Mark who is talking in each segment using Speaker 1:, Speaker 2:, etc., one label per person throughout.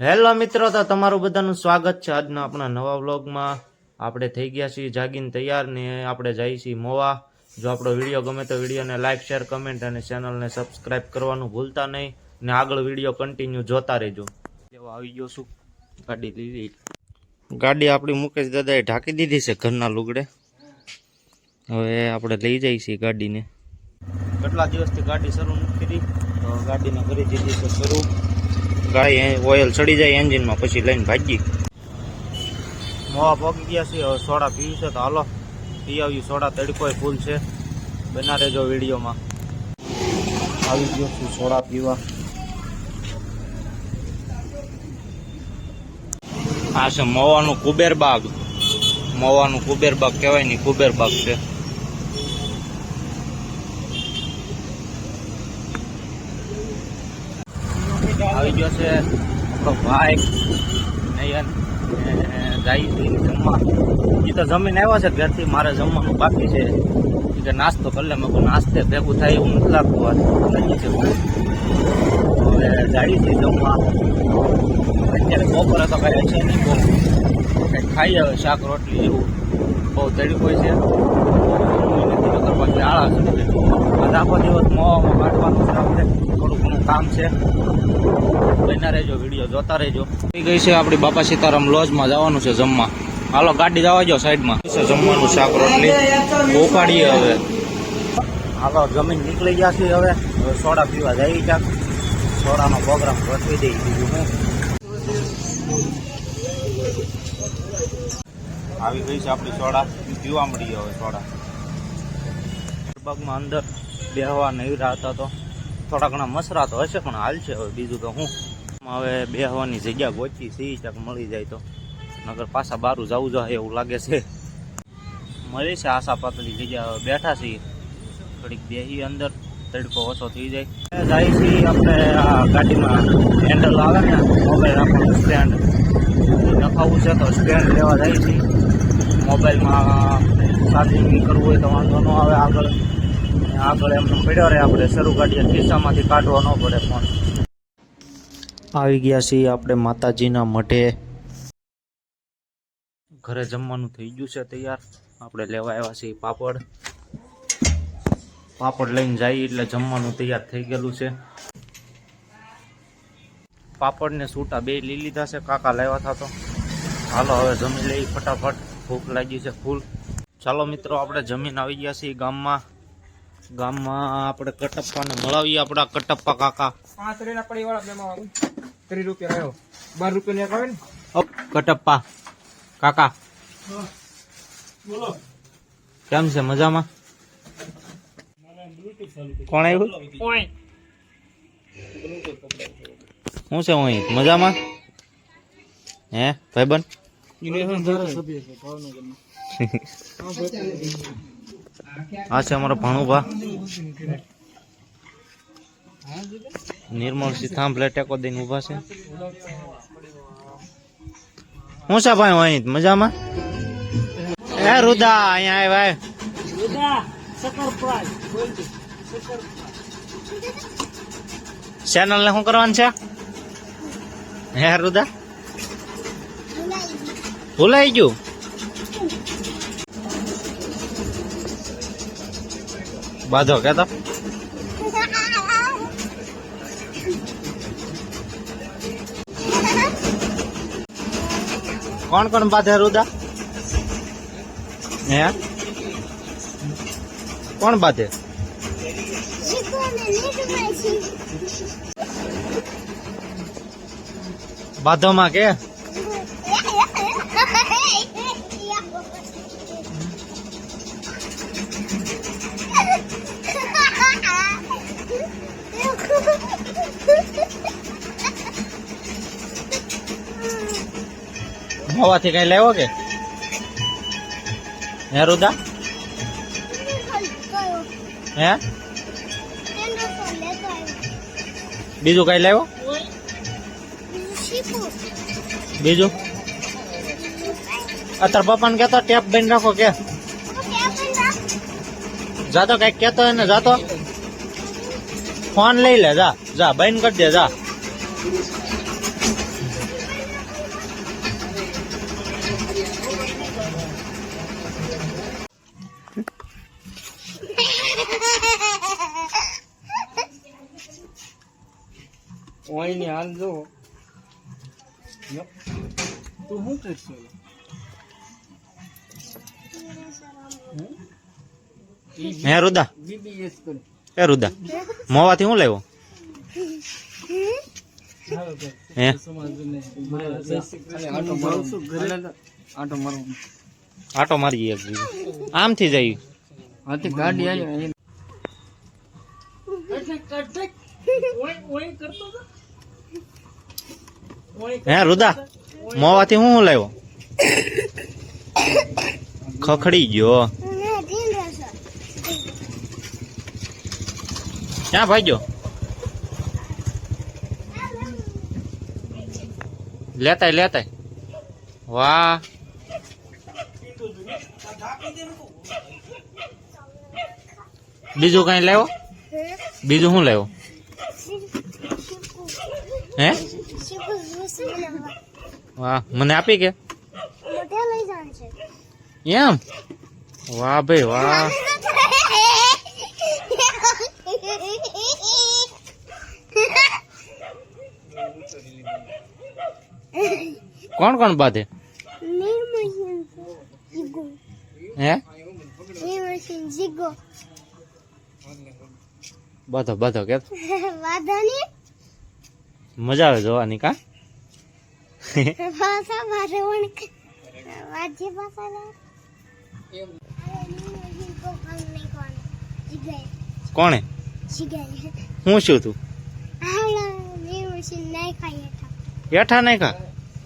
Speaker 1: Hello મિત્રો તો તમારું બધાનું સ્વાગત છે આજના આપણા નવા વ્લોગમાં. આપણે થઈ ગયા છીએ જાગીને તૈયાર ને આપણે જઈએ છીએ મોવા. જો આપણો વીડિયો ગમે તો વિડીયોને લાઇક શેર કમેન્ટ અને ચેનલને સબસ્ક્રાઇબ કરવાનું ભૂલતા નહીં ને આગળ વીડિયો કન્ટિન્યુ જોતા રહેજો. એવો આવી ગયો છું. ગાડી લીધી. ગાડી આપણી મુકેશ દાદાએ ઢાંકી દીધી છે ઘરના લુગડે. હવે આપણે લઈ જઈએ છીએ ગાડીને. કેટલા દિવસથી ગાડી શરૂ નથી કરી? તો ગાડીને કરી દીધી છે શરૂ. ગાડી ઓઇલ ચડી જાય એન્જિનમાં પછી લઈને ભાગી. મોવા પગી ગયા છે હવે સોડા પીવી છે તો હાલો. પી આવ્યું સોડા તડકો ફૂલ છે. બના રહેજો વિડીયોમાં. આવી ગયો છું સોડા પીવા. આ છે મોવાનું કુબેર બાગ. મોવાનું કુબેર બાગ કહેવાય ને કુબેર બાગ છે. આવી ગયો છે. આપણો ભાઈ નયન જાય જમવા. એ તો જમીન આવ્યો છે ઘરથી, મારે જમવાનું બાકી છે. કે નાસ્તો કરી લે. મેં નાસ્તે ભેગું થાય એવું નથી લાગતું નજીક છે હવે જાય જમવા. અત્યારે બપોરે તો કાંઈ છે નહીં, બહુ. કંઈક ખાઈ આવે શાક, રોટલી એવું. બહુ તડકો છે. પછી આળા છે આખો દિવસ મોવામાં કાઢવાનું છે. થોડું ઘણું કામ છે. બન્યા રહેજો, વીડિયો જોતા રહેજો. થઈ ગઈ છે આપણી બાપા સીતારામ લોજમાં જવાનું છે જમવા. હાલો, ગાડી જવા જો સાઈડમાં. છે જમવાનું શાક રોટલી. ઉપાડીએ હવે. હાલો, જમીન નીકળી ગયા છે હવે. સોડા પીવા જઈ ગયા સોડાનો પ્રોગ્રામ ગોઠવી દઈ દીધું આવી ગઈ છે આપણી સોડા. પીવા મળીએ હવે સોડા. બાગમાં અંદર બેહવા નહીં હતા તો થોડા ઘણા મસરા તો હશે, પણ હાલ છે હવે. બીજું તો હું. હવે બેહવાની જગ્યા ગોચી સી ક્યાંક મળી જાય તો. નગર પાછા બારું જવું જોઈએ એવું લાગે છે. મળી છે આશા પાતળી જગ્યા. બેઠા છીએ. થોડીક બેહી અંદર, તડકો ઓછો થઈ જાય. જાય છીએ આપણે આ ગાડીમાં. હેન્ડલ આવે ને મોબાઈલ આપણું સ્ટેન્ડ નખાવવું છે તો સ્ટેન્ડ લેવા જાય છીએ. મોબાઈલમાં ચાર્જિંગ કરવું હોય તો વાંધો ન આવે આગળ. આગળ એમનો પડ્યો રહે આપણે. શરૂ કાઢીએ ખિસ્સામાંથી કાઢવો ન પડે ફોન આવી ગયા છીએ આપણે માતાજીના મઢે. ઘરે જમવાનું થઈ ગયું છે તૈયાર. આપણે લેવા આવ્યા છીએ પાપડ. પાપડ લઈને જઈએ એટલે જમવાનું તૈયાર થઈ ગયેલું છે. પાપડ ને સૂટા બે લઈ લીધા છે. કાકા લાવ્યા હતા તો. હાલો, હવે જમી લઈ ફટાફટ. ભૂખ લાગી છે ફૂલ. ચાલો મિત્રો, આપણે જમીન આવી ગયા છીએ ગામમાં. ગામમાં આપણે કટપ્પાને મળાવીએ આપણા કટપ્પા કાકા.
Speaker 2: પાંચ રૂપિયા પડી વાળા ત્રીસ રૂપિયા રહ્યો બાર રૂપિયા ને આવે ને?
Speaker 1: કટપ્પા. કાકા. કેમ છે મજામાં? કોણ આવ્યું? શું છે હું મજામાં? હે ભાઈબંધ? આ છે અમારો ભણુભા. નિર્મળ થાંભલે ટેકો દઈને ઊભા છે. હું છે ભાઈ અહીં મજામાં? એ રુદા અહીંયા આય ભાઈ. ચેનલ ને શું કરવાનું છે? હે રુદા? ભૂલાઈ ગયું? બાંધો કે તો કોણ કોણ બાંધે રુદા? હે? કોણ બાંધે? માં કે? મોવાથી કઈ લેવો કે? હે, રુદા? હે? બીજું કઈ લેવો? બીજું? અત્યારે પપ્પાને કહેતો, ટેપ બંધ રાખો કે. જાતો કંઈક કેતો ને જાતો ફોન લઈ લે, જા જા બંધ કરી દે, જા.
Speaker 2: હાલ જો. તું શું કરશો
Speaker 1: હે રુદા. એ રુદા. મોવાથી શું લેવો હે?
Speaker 2: આટો મારું
Speaker 1: એક આમથી જઈ
Speaker 2: ગાડી આવી
Speaker 1: હે, રુદા મોવાથી હું લાવ્યો? લેવો ખખડી ગયો. ક્યાં ભાગ્યો? લેતાય લેતાય. વાહ. બીજું કઈ લેવો બીજું શું લેવો હે? વાહ મને આપી કે? એમ? વાહ ભાઈ વાહ. કોણ કોણ બાધે? હે? બધો બધો કે મજા આવે જોવાની કા? કોણે? હું શું તું? હેઠા નહીં ખા.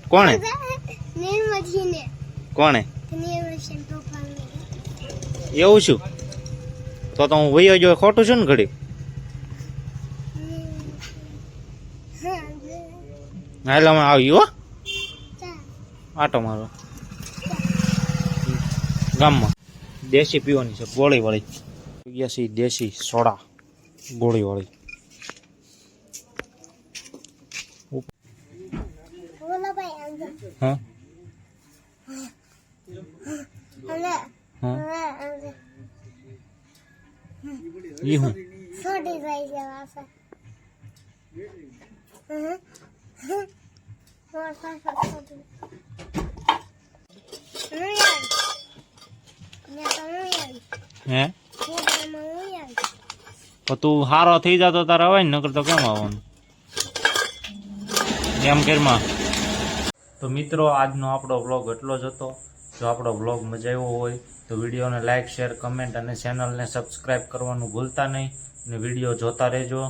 Speaker 1: કોણે? કોણે? એવું શું તો તો હું વયો જો ખોટું છું ને ઘડી હાલ અમે આવ્યું આટો મારો. ગામમાં. દેશી પીવાની છે, ગોળી વાળી. ગયા છે દેશી સોડા, ગોળી વાળી. હા? હા? હું?
Speaker 3: છોટી જાય છે વાસા હમ છોટી હું? તો તો
Speaker 1: હારો થઈ જતો તારે ને, નકર તો કેમ આવવાનું? એમ કેરમાં તો મિત્રો, આજનો આપણો વ્લોગ એટલો જ હતો. જો આપણો વ્લોગ મજા આવ્યો હોય, તો વિડીયોને લાઇક શેર કમેન્ટ અને ચેનલને સબસ્ક્રાઈબ કરવાનું ભૂલતા નહીં. અને વીડિયો જોતા રહેજો.